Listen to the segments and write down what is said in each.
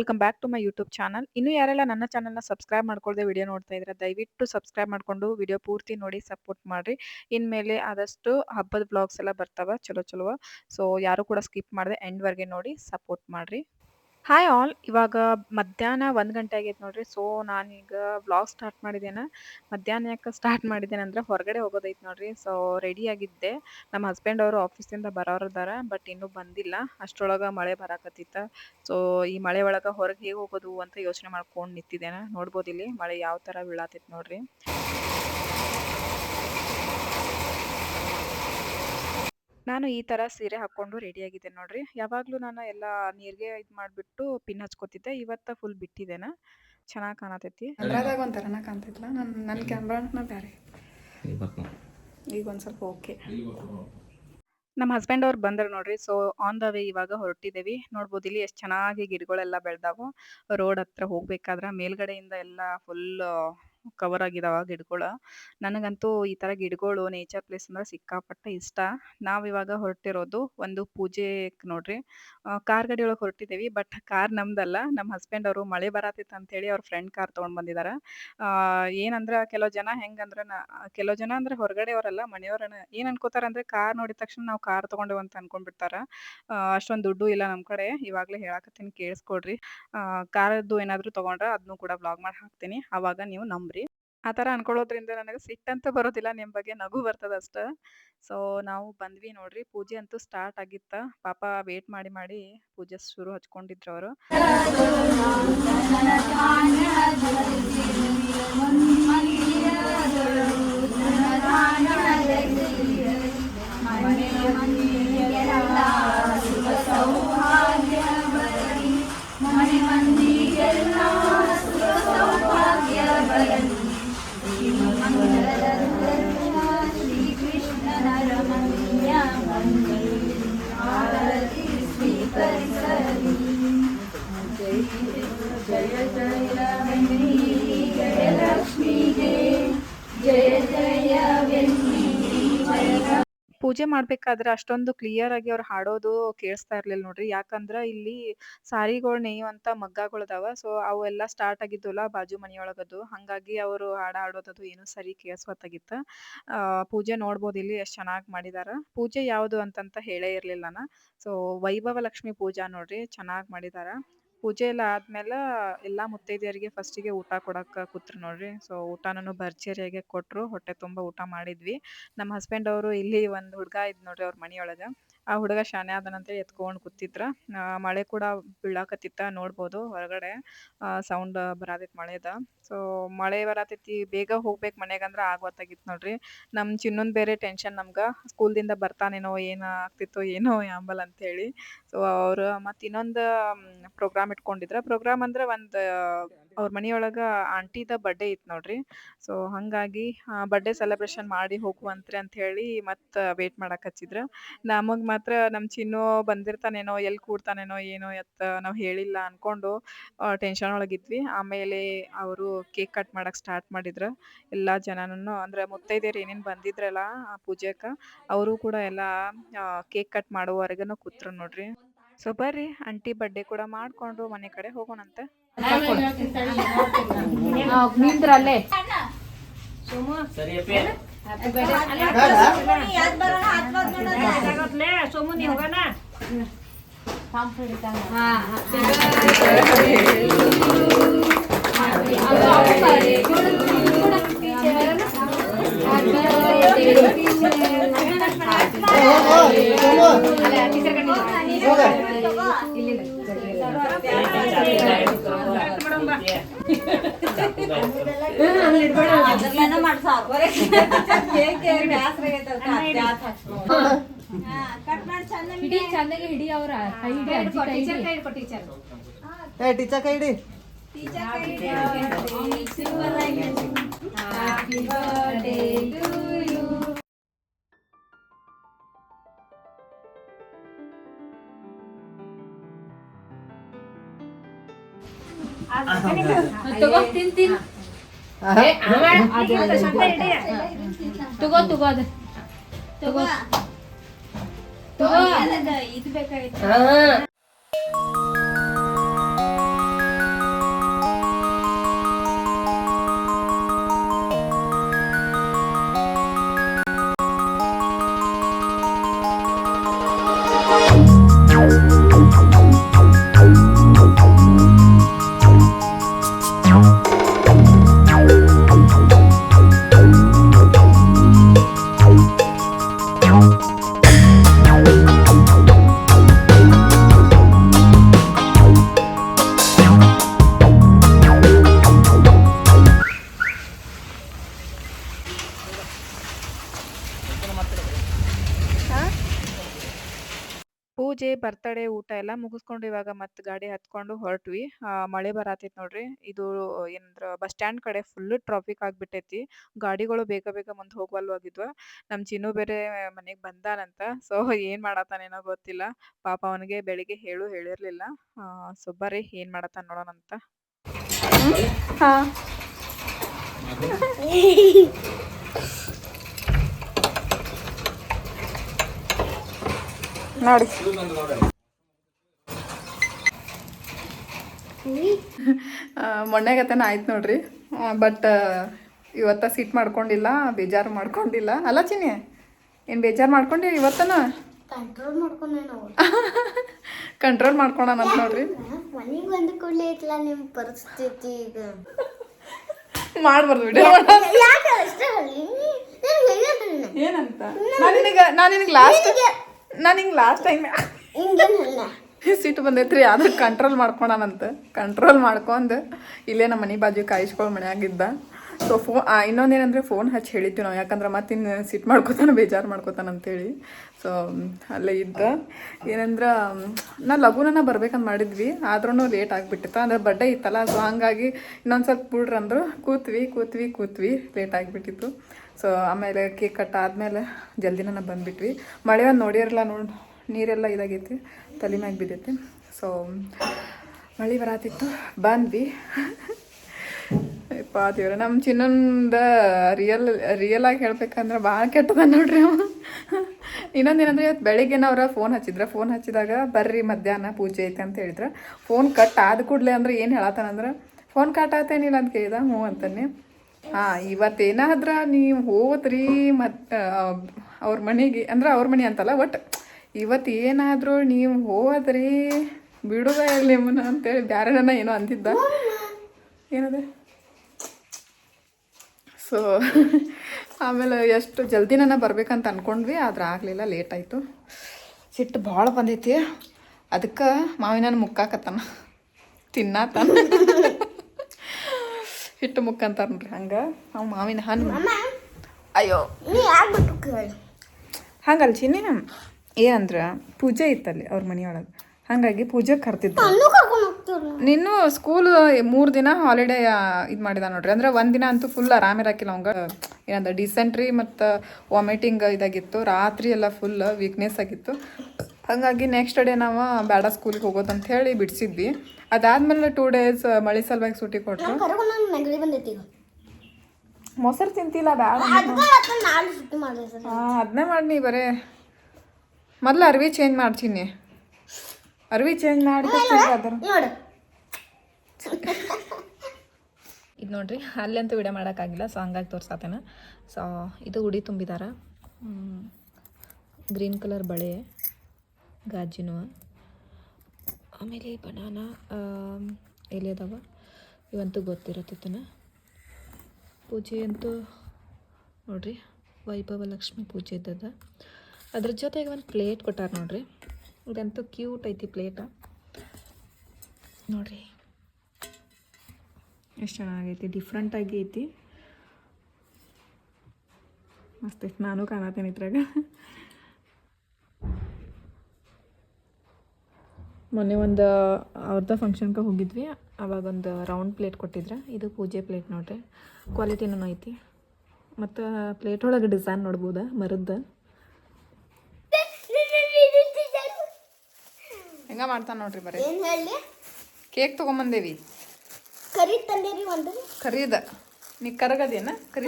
Welcome back to my YouTube channel ಇನ್ನು ಯಾರೆಲ್ಲ ನನ್ನ ಚಾನಲ್ನ ಸಬ್ಸ್ಕ್ರೈಬ್ ಮಾಡ್ಕೊಳ್ಳದೆ ವಿಡಿಯೋ ನೋಡ್ತಾ ಇದ್ರೆ, ದಯವಿಟ್ಟು ಸಬ್ಸ್ಕ್ರೈಬ್ ಮಾಡ್ಕೊಂಡು ವಿಡಿಯೋ ಪೂರ್ತಿ ನೋಡಿ ಸಪೋರ್ಟ್ ಮಾಡ್ರಿ. ಇನ್ಮೇಲೆ ಆದಷ್ಟು ಹಬ್ಬದ ಬ್ಲಾಗ್ಸ್ ಎಲ್ಲ ಬರ್ತಾವ, ಚಲೋ ಚಲೋ. ಸೊ ಯಾರು ಕೂಡ ಸ್ಕಿಪ್ ಮಾಡದೆ ಎಂಡ್ವರೆಗೆ ನೋಡಿ ಸಪೋರ್ಟ್ ಮಾಡ್ರಿ. ಹಾಯ್ ಆಲ್ ಇವಾಗ ಮಧ್ಯಾಹ್ನ ಒಂದು ಗಂಟೆ ಆಗೈತೆ ನೋಡ್ರಿ. ಸೊ ನಾನೀಗ ವ್ಲಾಗ್ ಸ್ಟಾರ್ಟ್ ಮಾಡಿದ್ದೇನೆ. ಮಧ್ಯಾಹ್ನ ಯಾಕೆ ಸ್ಟಾರ್ಟ್ ಮಾಡಿದ್ದೇನೆ ಅಂದ್ರೆ ಹೊರಗಡೆ ಹೋಗೋದೈತೆ ನೋಡ್ರಿ. ಸೊ ರೆಡಿ ಆಗಿದ್ದೆ. ನಮ್ಮ ಹಸ್ಬೆಂಡ್ ಅವರು ಆಫೀಸಿಂದ ಬರೋರು ಇದಾರ ಬಟ್ ಇನ್ನೂ ಬಂದಿಲ್ಲ. ಅಷ್ಟರೊಳಗೆ ಮಳೆ ಬರಾಕತ್ತಿತ್ತ. ಸೊ ಈ ಮಳೆ ಒಳಗೆ ಹೊರಗೆ ಹೇಗೆ ಹೋಗೋದು ಅಂತ ಯೋಚನೆ ಮಾಡ್ಕೊಂಡು ನಿಂತಿದ್ದೇನೆ ನೋಡ್ಬೋದು ಇಲ್ಲಿ ಮಳೆ ಯಾವ ಥರ ಬೀಳಾತೈತೆ ನೋಡ್ರಿ. ನಾನು ಈ ಥರ ಸೀರೆ ಹಾಕ್ಕೊಂಡು ರೆಡಿಯಾಗಿದ್ದೆ ನೋಡ್ರಿ. ಯಾವಾಗಲೂ ನಾನು ಎಲ್ಲ ನೀರಿಗೆ ಇದು ಮಾಡಿಬಿಟ್ಟು ಪಿನ್ ಹಚ್ಕೋತಿದ್ದೆ. ಇವತ್ತು ಫುಲ್ ಬಿಟ್ಟಿದ್ದೇನೆ. ಚೆನ್ನಾಗಿ ಕಾಣತೈತಿ. ಒಂಥರನ ಕಾಣ್ತಿದ್ಲ? ನನ್ನ ನನ್ನ ಕ್ಯಾಮ್ರಾನ ಬೇರೆ ಇವತ್ತು ಈಗ ಒಂದು ಸ್ವಲ್ಪ ಓಕೆ ನಮ್ಮ ಹಸ್ಬೆಂಡ್ ಅವ್ರು ಬಂದರು ನೋಡ್ರಿ. ಸೊ ಆನ್ ದ ವೇ ಇವಾಗ ಹೊರಟಿದ್ದೀವಿ ನೋಡ್ಬೋದು ಇಲ್ಲಿ ಎಷ್ಟು ಚೆನ್ನಾಗಿ ಗಿಡಗಳೆಲ್ಲ ಬೆಳೆದಾವು. ರೋಡ್ ಹತ್ರ ಹೋಗ್ಬೇಕಾದ್ರೆ ಮೇಲ್ಗಡೆಯಿಂದ ಎಲ್ಲ ಫುಲ್ ಕವರ್ ಆಗಿದಾವ ಗಿಡಗಳು ನನಗಂತೂ ಈ ಥರ ಗಿಡಗಳು ನೇಚರ್ ಪ್ಲೇಸ್ ಅಂದ್ರೆ ಸಿಕ್ಕಾಪಟ್ಟೆ ಇಷ್ಟ. ನಾವು ಇವಾಗ ಹೊರಟಿರೋದು ಒಂದು ಪೂಜೆ ನೋಡ್ರಿ. ಕಾರ್ ಗಾಡಿ ಒಳಗೆ ಹೊರಟಿದ್ದೀವಿ ಬಟ್ ಕಾರ್ ನಮ್ದಲ್ಲ. ನಮ್ಮ ಹಸ್ಬೆಂಡ್ ಅವರು ಮಳೆ ಬರತೈತೆ ಅಂತ ಹೇಳಿ ಅವ್ರ ಫ್ರೆಂಡ್ ಕಾರ್ ತೊಗೊಂಡು ಬಂದಿದ್ದಾರೆ ಏನಂದ್ರೆ ಕೆಲವು ಜನ ಹೆಂಗಂದ್ರೆ ಕೆಲವು ಜನ ಅಂದ್ರೆ ಹೊರಗಡೆ ಅವರಲ್ಲ ಮನೆಯವರನ್ನ ಏನು ಅನ್ಕೋತಾರೆ ಅಂದ್ರೆ ಕಾರ್ ನೋಡಿದ ತಕ್ಷಣ ನಾವು ಕಾರ್ ತೊಗೊಂಡೇವು ಅಂತ ಅನ್ಕೊಂಡ್ಬಿಡ್ತಾರೆ. ಅಷ್ಟೊಂದು ದುಡ್ಡು ಇಲ್ಲ ನಮ್ಮ ಕಡೆ. ಇವಾಗಲೇ ಹೇಳಕತ್ತೀನಿ ಕೇಳಿಸ್ಕೊಡ್ರಿ. ಕಾರದ್ದು ಏನಾದರೂ ತಗೊಂಡ್ರೆ ಅದನ್ನು ಕೂಡ ಬ್ಲಾಗ್ ಮಾಡಿ ಹಾಕ್ತೀನಿ. ಆವಾಗ ನೀವು ನಂಬ್ರಿ. ಆ ಥರ ಅನ್ಕೊಳ್ಳೋದ್ರಿಂದ ನನಗೆ ಸಿಟ್ಟಂತೂ ಬರೋದಿಲ್ಲ ನಿಮ್ಮ ಬಗ್ಗೆ ನಗು ಬರ್ತದೆ ಅಷ್ಟೇ. ಸೊ ನಾವು ಬಂದ್ವಿ ನೋಡ್ರಿ, ಪೂಜೆ ಅಂತೂ ಸ್ಟಾರ್ಟ್ ಆಗಿತ್ತ. ಪಾಪ ವೇಟ್ ಮಾಡಿ ಮಾಡಿ ಪೂಜೆ ಶುರು ಹಚ್ಕೊಂಡಿದ್ರು ಅವರು. ಪೂಜೆ ಮಾಡ್ಬೇಕಾದ್ರೆ ಅಷ್ಟೊಂದು ಕ್ಲಿಯರ್ ಆಗಿ ಅವ್ರು ಹಾಡೋದು ಕೇಳಿಸ್ತಾ ಇರ್ಲಿಲ್ಲ ನೋಡ್ರಿ. ಯಾಕಂದ್ರ ಇಲ್ಲಿ ಸಾರಿಗಳು ನೇಯುವಂತ ಮಗ್ಗಗಳದಾವ. ಸೊ ಅವೆಲ್ಲ ಸ್ಟಾರ್ಟ್ ಆಗಿದ್ವಲ್ಲ ಬಾಜು ಮನಿಯೊಳಗದು ಹಂಗಾಗಿ ಅವರು ಹಾಡ ಹಾಡೋದದು ಏನು ಸರಿ ಕೇಳಿಸ್ವತ್ತಾಗಿತ್ತ. ಪೂಜೆ ನೋಡ್ಬೋದು ಇಲ್ಲಿ ಎಷ್ಟು ಚೆನ್ನಾಗಿ ಮಾಡಿದಾರ. ಪೂಜೆ ಯಾವುದು ಅಂತಂತ ಹೇಳೇ ಇರ್ಲಿಲ್ಲ ನಾನು ಸೊ ವೈಭವ ಲಕ್ಷ್ಮಿ ಪೂಜಾ ನೋಡ್ರಿ, ಚೆನ್ನಾಗಿ ಮಾಡಿದಾರ. ಪೂಜೆ ಎಲ್ಲ ಆದ್ಮೇಲೆ ಎಲ್ಲಾ ಮುತ್ತೈದೆಯರಿಗೆ ಫಸ್ಟಿಗೆ ಊಟ ಕೊಡಕ್ಕ ಕೂತ್ರು ನೋಡ್ರಿ. ಸೊ ಊಟನೂ ಭರ್ಜರಿಯಾಗೆ ಕೊಟ್ರು, ಹೊಟ್ಟೆ ತುಂಬ ಊಟ ಮಾಡಿದ್ವಿ. ನಮ್ಮ ಹಸ್ಬೆಂಡ್ ಅವರು ಇಲ್ಲಿ ಒಂದು ಹುಡುಗ ಇದ್ ನೋಡ್ರಿ ಅವ್ರ ಮನೆಯೊಳಗ. ಆ ಹುಡುಗ ಶಾನೆ ಅದನಂತ ಎತ್ಕೊಂಡು ಕೂತಿದ್ರ. ಮಳೆ ಕೂಡ ಬೀಳಾಕತ್ತಿತ್ತ ನೋಡ್ಬೋದು ಹೊರಗಡೆ. ಸೌಂಡ್ ಬರಾತೈತಿ ಮಳೆದ. ಸೊ ಮಳೆ ಬರಾತೈತಿ, ಬೇಗ ಹೋಗ್ಬೇಕು ಮನೆಗೆ ಅಂದ್ರೆ ಆಗ್ವತ್ತಾಗಿತ್ತು ನೋಡ್ರಿ. ನಮ್ಮ ಚಿನ್ನೊಂದು ಬೇರೆ ಟೆನ್ಷನ್ ನಮ್ಗ. ಸ್ಕೂಲ್ದಿಂದ ಬರ್ತಾನೇನೋ, ಏನ್ ಆಗ್ತಿತ್ತೋ, ಏನೋ ಯಾಂಬಲ್ ಅಂತ ಹೇಳಿ. ಸೊ ಅವರು ಮತ್ತೆ ಇನ್ನೊಂದು ಪ್ರೋಗ್ರಾಮ್ ಇಟ್ಕೊಂಡಿದ್ರ. ಪ್ರೋಗ್ರಾಮ್ ಅಂದ್ರೆ ಒಂದ್ ಅವ್ರ ಮನಿಯೊಳಗ ಆಂಟಿದ ಬರ್ಡೇ ಇತ್ತು ನೋಡ್ರಿ. ಸೊ ಹಂಗಾಗಿ ಬರ್ಡೇ ಸೆಲೆಬ್ರೇಷನ್ ಮಾಡಿ ಹೋಗುವಂತ್ರಿ ಅಂತ ಹೇಳಿ ಮತ್ತ ವೇಟ್ ಮಾಡಕ್ ಹಚ್ಚಿದ್ರ. ನಮಗ್ ಮಾತ್ರ ನಮ್ಮ ಚಿನ್ನು ಬಂದಿರ್ತಾನೇನೋ ಎಲ್ಲಿ ಕೂಡ್ತಾನೇನೋ, ಏನೋ ಎತ್ತ ನಾವು ಹೇಳಿಲ್ಲ ಅನ್ಕೊಂಡು ಟೆನ್ಷನ್ ಒಳಗಿದ್ವಿ ಆಮೇಲೆ ಅವರು ಕೇಕ್ ಕಟ್ ಮಾಡಕ್ ಸ್ಟಾರ್ಟ್ ಮಾಡಿದ್ರ. ಎಲ್ಲಾ ಜನನೂ ಅಂದ್ರೆ ಮುತ್ತೈದೆಯರು ಏನೇನ್ ಬಂದಿದ್ರಲ್ಲ ಆ ಪೂಜೆಕ, ಅವರು ಕೂಡ ಎಲ್ಲಾ ಕೇಕ್ ಕಟ್ ಮಾಡುವವರೆಗೂ ಕೂತ್ರು ನೋಡ್ರಿ. ಸೊ ಬರ್ರಿ ಆಂಟಿ ಬರ್ಡೇ ಕೂಡ ಮಾಡ್ಕೊಂಡು ಮನೆ ಕಡೆ ಹೋಗೋಣಂತೆ ಹೋಗೋಣ ಹಿಡಿ ಅವ್ರ ಟೀಚರ್ ಕೈ ಹಿಡಿ ಟೀಚರ್ ತಗೋ ತಿನ್ ತಿನ್. ತಗೋ ತಗೋ ಅದ. ತಗೋ. ತಗೋ. ಇದು ಬೇಕಾಗಿತ್ತು. ಬರ್ತಡೇ ಊಟ ಎಲ್ಲ ಮುಗಿಸ್ಕೊಂಡು ಇವಾಗ ಮತ್ತೆ ಗಾಡಿ ಹತ್ಕೊಂಡು ಹೊರಟ್ವಿ. ಮಳೆ ಬರತೈತಿ ನೋಡ್ರಿ. ಇದು ಏನಂದ್ರ ಬಸ್ ಸ್ಟ್ಯಾಂಡ್ ಕಡೆ ಫುಲ್ ಟ್ರಾಫಿಕ್ ಆಗ್ಬಿಟ್ಟೈತಿ. ಗಾಡಿಗಳು ಬೇಗ ಬೇಗ ಮುಂದೆ ಹೋಗ್ವಲ್ವ ಆಗಿದ್ವ. ನಮ್ ಚಿನ್ನು ಬೇರೆ ಮನೆಗೆ ಬಂದಾನಂತ. ಸೊ ಏನ್ ಮಾಡತ್ತಾನೇನೋ ಗೊತ್ತಿಲ್ಲ. ಪಾಪ ಅವನಿಗೆ ಬೆಳಿಗ್ಗೆ ಹೇಳು ಹೇಳಿರ್ಲಿಲ್ಲ. ಸೊ ಬರ್ರಿ ಏನ್ ಮಾಡತ್ತಾನ ನೋಡೋಣಂತ ನೋಡಿ. ಮೊನ್ನೆಗತನ ಆಯ್ತು ನೋಡ್ರಿ. ಬಟ್ ಇವತ್ತ ಸೀಟ್ ಮಾಡ್ಕೊಂಡಿಲ್ಲ ಬೇಜಾರು ಮಾಡ್ಕೊಂಡಿಲ್ಲ. ಅಲ್ಲ ಚಿನ್ನಿ ಏನು ಬೇಜಾರು ಮಾಡ್ಕೊಂಡಿ ಇವತ್ತನ? ಕಂಟ್ರೋಲ್ ಮಾಡ್ಕೊಂಡೆ ಕಂಟ್ರೋಲ್ ಮಾಡ್ಕೊಳನಂತ ನೋಡ್ರಿ. ಮನೆಗೆ ಬಂದ ಕೂಡಲೇ ನಿಮ್ಮ ಪರಿಸ್ಥಿತಿ ಈಗ. ಮಾಡ್ಬಾರ್ದು ಏನಂತ? ನಾನು ನಿನಗೆ ನಾನು ನಿನಗೆ ಲಾಸ್ಟ್ ನಾನು ಹಿಂಗೆ ಲಾಸ್ಟ್ ಟೈಮ್ ಸಿಟ್ಟು ಬಂದೈತೆ ಸಿಟ್ಟು ಬಂದೈತ್ರಿ ಆದ್ರೆ ಕಂಟ್ರೋಲ್ ಮಾಡ್ಕೊಳನಂತ ಕಂಟ್ರೋಲ್ ಮಾಡ್ಕೊಂಡು ಇಲ್ಲೇ ನಮ್ಮ ಮನೆ ಬಾಜು ಕಾಯಿಸ್ಕೊಳ್ಳೋ ಮನೆಯಾಗಿದ್ದ ಸೊ ಫೋ ಇನ್ನೊಂದೇನಂದ್ರೆ ಫೋನ್ ಹಚ್ಚಿ ಹೇಳಿದ್ವಿ ನಾವು. ಯಾಕಂದ್ರೆ ಮತ್ತೆ ಇನ್ನು ಸಿಟ್ಟು ಮಾಡ್ಕೊತಾನೆ ಬೇಜಾರು ಮಾಡ್ಕೊತಾನ ಅಂತೇಳಿ. ಸೊ ಅಲ್ಲೇ ಇದ್ದ. ಏನಂದ್ರೆ ನಾ ಲಘುನ ಬರ್ಬೇಕಂತ ಮಾಡಿದ್ವಿ. ಆದ್ರೂ ಲೇಟ್ ಆಗಿಬಿಟ್ಟಿತ್ತು. ಅಂದ್ರೆ ಬರ್ಡೇ ಇತ್ತಲ್ಲ ಸೊ ಹಂಗಾಗಿ ಇನ್ನೊಂದು ಸ್ವಲ್ಪ ಬಿಡ್ರಂದ್ರು ಕೂತ್ವಿ ಕೂತ್ವಿ ಕೂತ್ವಿ ಲೇಟ್ ಆಗಿಬಿಟ್ಟಿತ್ತು. ಸೊ ಆಮೇಲೆ ಕೇಕ್ ಕಟ್ ಆದಮೇಲೆ ಜಲ್ದಿನ ಬಂದುಬಿಟ್ವಿ. ಮಳೆ ಒಂದು ನೋಡಿರಲ್ಲ ನೋಡಿ, ನೀರೆಲ್ಲ ಇದಾಗೈತಿ, ತಲೆ ಮ್ಯಾಗ ಬಿದ್ದೈತಿ. ಸೊ ಮಳೆ ಬರತ್ತಿತ್ತು ಬಂದ್ವಿ. ಯಪ್ಪ ದೇವ್ರ ನಮ್ಮ ಚಿನ್ನಂದ ರಿಯಲ್ ರಿಯಲ್ ಆಗಿ ಹೇಳ್ಬೇಕಂದ್ರೆ ಭಾಳ ಕೆಟ್ಟದ ನೋಡ್ರಿ ಅವ. ಇನ್ನೊಂದೇನಂದ್ರೆ ಇವತ್ತು ಬೆಳಿಗ್ಗೆನ ಅವ್ರ ಫೋನ್ ಹಚ್ಚಿದ್ರ. ಫೋನ್ ಹಚ್ಚಿದಾಗ, ಬರ್ರಿ ಮಧ್ಯಾಹ್ನ ಪೂಜೆ ಐತೆ ಅಂತ ಹೇಳಿದ್ರ. ಫೋನ್ ಕಟ್ ಆದ ಕೂಡಲೇ ಅಂದ್ರೆ ಏನು ಹೇಳತ್ತಾನಂದ್ರೆ ಫೋನ್ ಕಟ್ ಆತೇನಿಲ್ಲ ಅಂತ ಕೇಳಿದ, ಹ್ಞೂ ಅಂತಾನೆ ಹಾಂ, ಇವತ್ತೇನಾದ್ರ ನೀವು ಹೋದ್ರಿ ಮತ್ತು ಅವ್ರ ಮನೆಗೆ, ಅಂದ್ರೆ ಅವ್ರ ಮನೆ ಅಂತಲ್ಲ ಒಟ್ಟು ಇವತ್ತು ಏನಾದರೂ ನೀವು ಹೋದ್ರಿ, ಬಿಡುವ ಇಲ್ಲಿ ನಿಮ್ಮನ್ನ ಅಂತೇಳಿ ಬ್ಯಾರೆ ಜನ ಏನೋ ಅಂತಿದ್ದ ಏನದ? ಸೊ ಆಮೇಲೆ ಎಷ್ಟು ಜಲ್ದಿ ನನ್ನ ಬರ್ಬೇಕಂತ ಅನ್ಕೊಂಡ್ವಿ, ಆದ್ರೆ ಆಗಲಿಲ್ಲ ಲೇಟ್ ಆಯಿತು. ಸಿಟ್ಟು ಭಾಳ ಬಂದೈತಿ. ಅದಕ್ಕೆ ಮಾವಿನ ಮುಕ್ಕಾಕತ್ತಾನ. ತಿನ್ನಾತಾನ. ಹಿಟ್ಟು ಮುಖ ಅಂತಾರ ನೋಡ್ರಿ ಹಂಗೆ? ಅವ್ ಮಾವಿನ ಹಣ್ಣು. ಅಯ್ಯೋ. ಹಂಗಲ್ಲ ಚಿನ್ನಿ ಏನಂದ್ರೆ ಪೂಜೆ ಇತ್ತಲ್ಲಿ ಅವ್ರ ಮನೆಯೊಳಗೆ. ಹಾಗಾಗಿ ಪೂಜೆ ಕರ್ತಿದ್ರು. ನಿನ್ನು ಸ್ಕೂಲ್ ಮೂರು ದಿನ ಹಾಲಿಡೇ ಇದು ಮಾಡಿದ ನೋಡ್ರಿ. ಅಂದ್ರೆ ಒಂದು ದಿನ ಅಂತೂ ಫುಲ್ ಆರಾಮಿರಾಕಿಲ್ಲ ಅವಂಗ. ಏನಂದ ಡಿಸೆಂಟ್ರಿ ಮತ್ತು ವಾಮಿಟಿಂಗ್ ಇದಾಗಿತ್ತು. ರಾತ್ರಿ ಎಲ್ಲ ಫುಲ್ ವೀಕ್ನೆಸ್ ಆಗಿತ್ತು. ಹಾಗಾಗಿ ನೆಕ್ಸ್ಟ್ ಡೇ ನಾವು ಬೇಡ ಸ್ಕೂಲಿಗೆ ಅಂತ ಹೇಳಿ ಬಿಡಿಸಿದ್ವಿ. ಅದಾದ್ಮೇಲೆ ಟೂ ಡೇಸ್ ಮಳೆ ಸಲುವಾಗಿ ಸೂಟಿ ಕೊಟ್ಟರು ಮೊಸರು ತಿಂತಿಲ್ಲ ಬೇಡ ಹಾಂ ಅದನ್ನೇ ಮಾಡಿ ಬರೇ. ಮೊದಲು ಅರ್ವಿ ಚೇಂಜ್ ಮಾಡ್ತೀನಿ. ಅರ್ವಿ ಚೇಂಜ್ ಮಾಡಿ ಅದ್ರ ನೋಡು. ಇದು ನೋಡ್ರಿ ಅಲ್ಲಂತೂ ವಿಡಿಯೋ ಮಾಡೋಕ್ಕಾಗಿಲ್ಲ ಸೊ ಹಂಗಾಗಿ ತೋರ್ಸಾತೇನ. ಸೊ ಇದು ಉಡಿ ತುಂಬಿದಾರ. ಗ್ರೀನ್ ಕಲರ್ ಬಳೆ. ಗಾಜಿನ. ಆಮೇಲೆ ಬನಾನ ಎಲೆ ಅದಾವ ಇವಂತೂ ಗೊತ್ತಿರತ್ತಿತ್ತನ ಪೂಜೆ ಅಂತೂ ನೋಡ್ರಿ, ವೈಭವ ಲಕ್ಷ್ಮಿ ಪೂಜೆ ಇದ್ದದ. ಅದ್ರ ಜೊತೆಗೆ ಒಂದು ಪ್ಲೇಟ್ ಕೊಟ್ಟಾರ ನೋಡ್ರಿ. ಇದಂತೂ ಕ್ಯೂಟ್ ಐತಿ ಪ್ಲೇಟ. ನೋಡ್ರಿ. ಎಷ್ಟು ಚೆನ್ನಾಗೈತಿ ಡಿಫ್ರೆಂಟ್ ಆಗಿ ಐತಿ. ಮಸ್ತ್ ನಾನು ಕಾಣತ್ತೇನೆ ಇದ್ರಾಗ. ಮೊನ್ನೆ ಒಂದು ಅವ್ರದ್ದು ಫಂಕ್ಷನ್ಗೆ ಹೋಗಿದ್ವಿ. ಅವಾಗ ಒಂದು ರೌಂಡ್ ಪ್ಲೇಟ್ ಕೊಟ್ಟಿದ್ರೆ. ಇದು ಪೂಜೆ ಪ್ಲೇಟ್ ನೋಡ್ರಿ. ಕ್ವಾಲಿಟಿನೂ ಐತಿ. ಮತ್ತು ಪ್ಲೇಟ್ ಒಳಗೆ ಡಿಸೈನ್ ನೋಡ್ಬೋದಾ? ಮರದ್ದು. ಹೆಂಗ ಮಾಡ್ತಾನೆ ನೋಡ್ರಿ ಬರೀ ಕೇಕ್ ತೊಗೊಂಬಂದೇವಿ. ಕರಿ ತಂದೇರಿ ಒಂದು. ಕರೀದ. ನೀ ಕರಗದೇನ? ಕರಿ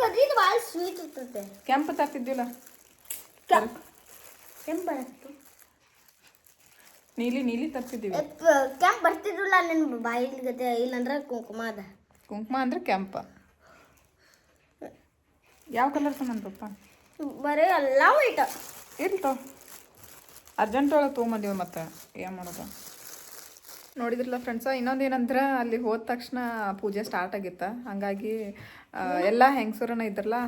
ಕರೀದ ಭಾಳ ಸ್ವೀಟ್ ಇರ್ತದೆ ಕೆಂಪು ತರ್ತಿದ್ದಿಲ್ಲ ಕೆಂಪು. ನೀಲಿ ನೀಲಿ ತರ್ತಿದ್ದೀವಿ. ಕೆಂಪು ಬರ್ತಿದ್ರಲ್ಲ ನನ್ನ ಬಾಯಿಲ್ ಗತೆ ಇಲ್ಲಂದ್ರೆ ಕುಂಕುಮ ಅದ. ಕುಂಕುಮ ಅಂದ್ರೆ ಕೆಂಪ. ಯಾವ ಕಲರ್ ಸಂಬಂಧಪ್ಪ ಬರೀ ಎಲ್ಲ ವೈಟ್ ಇರ್ಲಿ ಅರ್ಜೆಂಟ್ ಒಳಗೆ ತೊಗೊಂಬಂದೀವಿ ಮತ್ತೆ ಏನು ಮಾಡೋದು? ನೋಡಿದ್ರಲ್ಲ ಫ್ರೆಂಡ್ಸ ಇನ್ನೊಂದೇನಂದ್ರೆ ಅಲ್ಲಿ ಹೋದ ತಕ್ಷಣ ಪೂಜೆ ಸ್ಟಾರ್ಟ್ ಆಗಿತ್ತ. ಹಾಗಾಗಿ ಎಲ್ಲ ಹೆಂಗಸೂರನ ಇದ್ರಲ್ಲ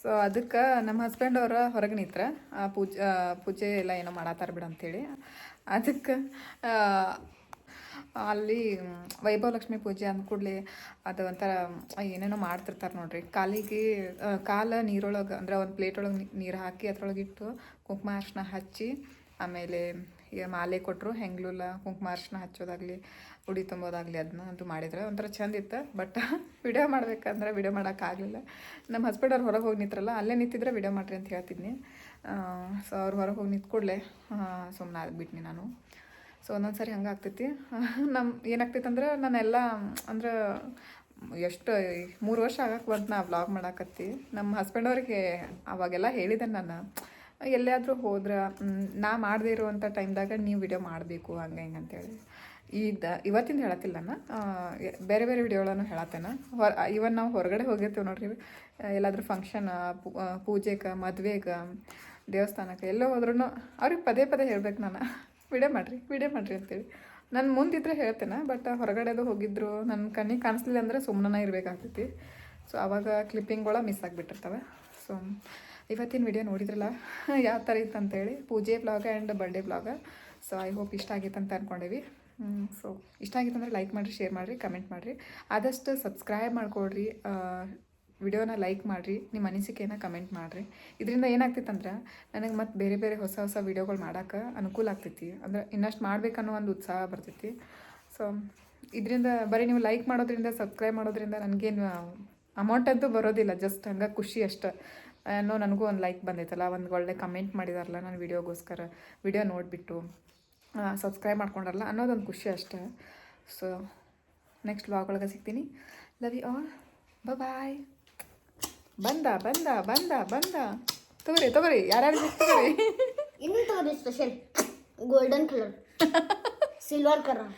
ಸೊ ಅದಕ್ಕೆ ನಮ್ಮ ಹಸ್ಬೆಂಡ್ ಅವರ ಹೊರಗೆ ನಿಂತ್ರ ಆ ಪೂಜೆ ಪೂಜೆ ಎಲ್ಲ ಏನೋ ಮಾಡತ್ತಾರ ಬಿಡ ಅಂತೇಳಿ. ಅದಕ್ಕೆ ಅಲ್ಲಿ ವೈಭವ ಲಕ್ಷ್ಮಿ ಪೂಜೆ ಅಂದ ಕೂಡಲಿ ಅದು ಒಂಥರ ಏನೇನೋ ಮಾಡ್ತಿರ್ತಾರೆ ನೋಡ್ರಿ. ಕಾಲಿಗೆ ಕಾಲ ನೀರೊಳಗೆ ಅಂದ್ರೆ ಒಂದು ಪ್ಲೇಟ್ ಒಳಗೆ ನೀರು ಹಾಕಿ ಅದ್ರೊಳಗೆ ಇಟ್ಟು ಕುಂಕುಮ ಅರ್ಶಿನ ಹಚ್ಚಿ ಆಮೇಲೆ ಮಾಲೆ ಕೊಟ್ಟರು ಹೆಂಗ್ಲೂಲ ಕುಂಕುಮ ಅರ್ಶಿನ ಹಚ್ಚೋದಾಗಲಿ, ಉಡಿ ತುಂಬೋದಾಗಲಿ ಅದನ್ನ ಅಂತೂ ಮಾಡಿದ್ರೆ ಒಂಥರ ಚಂದ ಇತ್ತು. ಬಟ್ ವಿಡಿಯೋ ಮಾಡ್ಬೇಕಂದ್ರೆ ವಿಡಿಯೋ ಮಾಡೋಕ್ಕಾಗಲಿಲ್ಲ. ನಮ್ಮ ಹಸ್ಬೆಂಡ್ ಅವ್ರು ಹೊರಗೆ ಹೋಗಿ ನಿಂತ್ರಲ್ಲ ಅಲ್ಲೇ ನಿಂತಿದ್ರೆ ವಿಡಿಯೋ ಮಾಡಿರಿ ಅಂತ ಹೇಳ್ತಿದ್ನಿ. ಸೊ ಅವ್ರು ಹೊರಗೆ ಹೋಗಿ ನಿಂತ್ಕೊಡ್ಲೆ ಸುಮ್ಮನೆ ಬಿಟ್ನಿ ನಾನು. ಸೊ ಒಂದೊಂದು ಸರಿ ಹಂಗೆ ಆಗ್ತೈತಿ. ನಮ್ಮ ಏನಾಗ್ತೈತೆ ಅಂದ್ರೆ ನಾನೆಲ್ಲ, ಅಂದ್ರೆ ಎಷ್ಟು, ಮೂರು ವರ್ಷ ಆಗಕ್ಕೆ ಬಂತು ನಾ ವ್ಲಾಗ್ ಮಾಡಾಕತ್ತಿ. ನಮ್ಮ ಹಸ್ಬೆಂಡ್ ಅವ್ರಿಗೆ ಅವಾಗೆಲ್ಲ ಹೇಳಿದೆ ನಾನು ಎಲ್ಲಿಯಾದರೂ ಹೋದ್ರೆ ನಾ ಮಾಡದೇ ಇರುವಂಥ ಟೈಮ್ದಾಗ ನೀವು ವಿಡಿಯೋ ಮಾಡಬೇಕು, ಹಂಗೆ ಹಿಂಗೆ ಅಂತೇಳಿ. ಈಗ ಇವತ್ತಿಂದ ಹೇಳತ್ತಿಲ್ಲ ನಾನು ಬೇರೆ ಬೇರೆ ವಿಡಿಯೋಗಳನ್ನು ಹೇಳತ್ತೇನೆ. ಹೊರ ಇವನ್ ನಾವು ಹೊರಗಡೆ ಹೋಗಿರ್ತೀವಿ ನೋಡ್ರಿ ಎಲ್ಲಾದರೂ ಫಂಕ್ಷನ್ ಪೂಜೆಗೆ, ಮದ್ವೆಗೆ ದೇವಸ್ಥಾನಕ್ಕೆ ಎಲ್ಲೋ ಹೋದ್ರೂ ಅವ್ರಿಗೆ ಪದೇ ಪದೇ ಹೇಳ್ಬೇಕು ನಾನು. ವಿಡಿಯೋ ಮಾಡಿರಿ ವಿಡಿಯೋ ಮಾಡಿರಿ ಅಂತೇಳಿ. ನಾನು ಮುಂದಿದ್ರೆ ಹೇಳ್ತೇನೆ ಬಟ್ ಹೊರಗಡೆದು ಹೋಗಿದ್ರು ನನ್ನ ಕಣ್ಣಿಗೆ ಕಾಣಿಸ್ಲಿಲ್ಲ ಅಂದರೆ ಸುಮ್ಮನೆ ಇರಬೇಕಾಗ್ತೈತಿ. ಸೊ ಆವಾಗ ಕ್ಲಿಪ್ಪಿಂಗ್ಗಳ ಮಿಸ್ ಆಗಿಬಿಟ್ಟಿರ್ತವೆ. ಸೊ ಇವತ್ತಿನ ವಿಡಿಯೋ ನೋಡಿದ್ರಲ್ಲ? ಯಾವ ಥರ ಇತ್ತು ಅಂತೇಳಿ? ಪೂಜೆ blog and birthday blog so I hope ಇಷ್ಟ ಆಗಿತ್ತು ಅಂತ ಅಂದ್ಕೊಂಡೇವಿ ಸೊ ಇಷ್ಟ ಆಗಿತ್ತು ಅಂದರೆ ಲೈಕ್ ಮಾಡಿರಿ ಶೇರ್ ಮಾಡಿರಿ ಕಮೆಂಟ್ ಮಾಡಿರಿ. ಆದಷ್ಟು ಸಬ್ಸ್ಕ್ರೈಬ್ ಮಾಡ್ಕೊಡ್ರಿ. ವಿಡಿಯೋನ ಲೈಕ್ ಮಾಡಿರಿ, ನಿಮ್ಮ ಅನಿಸಿಕೆನ ಕಮೆಂಟ್ ಮಾಡಿರಿ. ಇದರಿಂದ ಏನಾಗ್ತಿತ್ತಂದ್ರೆ, ನನಗೆ ಮತ್ತೆ ಬೇರೆ ಬೇರೆ ಹೊಸ ಹೊಸ ವಿಡಿಯೋಗಳು ಮಾಡೋಕೆ ಅನುಕೂಲ ಆಗ್ತೈತಿ ಅಂದ್ರೆ ಇನ್ನಷ್ಟು ಮಾಡಬೇಕನ್ನೋ ಒಂದು ಉತ್ಸಾಹ ಬರ್ತೈತಿ ಸೊ ಇದರಿಂದ ಬರೀ ನೀವು ಲೈಕ್ ಮಾಡೋದ್ರಿಂದ, ಸಬ್ಸ್ಕ್ರೈಬ್ ಮಾಡೋದ್ರಿಂದ ನನಗೇನು ಅಮೌಂಟ್ ಅಂತೂ ಬರೋದಿಲ್ಲ, ಜಸ್ಟ್ ಹಂಗೆ ಖುಷಿ ಅಷ್ಟೆ. ಅನ್ನೋ ನನಗೂ ಒಂದು ಲೈಕ್ ಬಂದೈತಲ್ಲ, ಒಂದು ಒಳ್ಳೆ ಕಮೆಂಟ್ ಮಾಡಿದಾರಲ್ಲ ನನ್ನ ವಿಡಿಯೋಗೋಸ್ಕರ, ವಿಡಿಯೋ ನೋಡಿಬಿಟ್ಟು ಸಬ್ಸ್ಕ್ರೈಬ್ ಮಾಡ್ಕೊಂಡಾರಲ್ಲ ಅನ್ನೋದೊಂದು ಖುಷಿ ಅಷ್ಟೆ. ಸೊ ನೆಕ್ಸ್ಟ್ ವ್ಲಾಗ್ ಒಳಗೆ ಸಿಗ್ತೀನಿ. ಲವ್ ಯು ಆಲ್ ಬಾಯ್ ಬಂದ ಬಂದ ಬಂದ ಬಂದ. ತಗೋರಿ ತಗೋರಿ ಯಾರ್ಯಾರು ತಗೋರಿ. ಇನ್ನೂ ತಗೋರಿ special golden colour silver colour